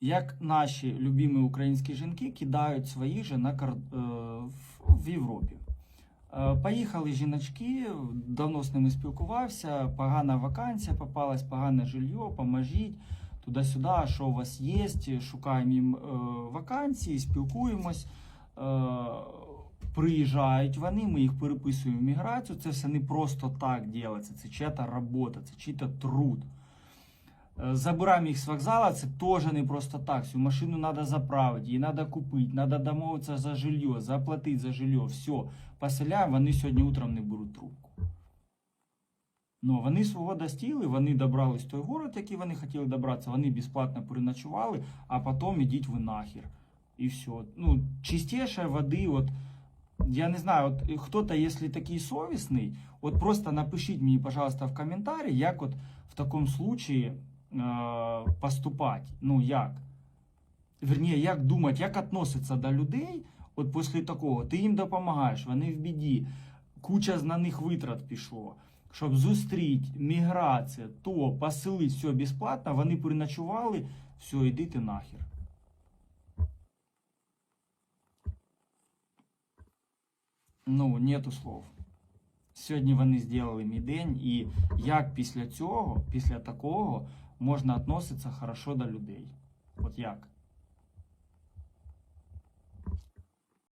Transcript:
як наші любимі українські жінки кидають своїх же на кор... е, в- Європі. Е, Поїхали жіночки, давно з ними спілкувався, погана вакансія попалась, погане жилье, поможіть туди-сюди, що у вас є, шукаємо їм е, вакансії, спілкуємось. Приїжджають вони, ми їх переписуємо в міграцію. Це все не просто так робиться, це чия-то робота, це чий-то труд. Е, Забираємо їх з вокзала, це теж не просто так. Цю машину треба заправити, її треба купити, треба домовитися за жилье, заплатити за жилье, все. Поселяємо, вони сьогодні утром не беруть трубку. Ну, вони свого достигли, вони добрались в той город, який вони хотіли добратися, вони безплатно переночували, а потім ідіть ви нахер. І все. Ну, чистейшей води, от, я не знаю, от хто-то, якщо такий совісний, от просто напишіть мені, пожалуйста, в коментарі, як от в такому случаї е, поступати. Ну, як? Верніше, як думати, як відноситься до людей, от після такого, ти їм допомагаєш, вони в біді, куча на них витрат пішло. Щоб зустріти, міграція, то поселити все безплатно, вони переночували, все, іди ти нахер. Ну, нету слов. Сьогодні вони зробили мій день, і як після цього, після такого, можна відноситися хорошо до людей. От як?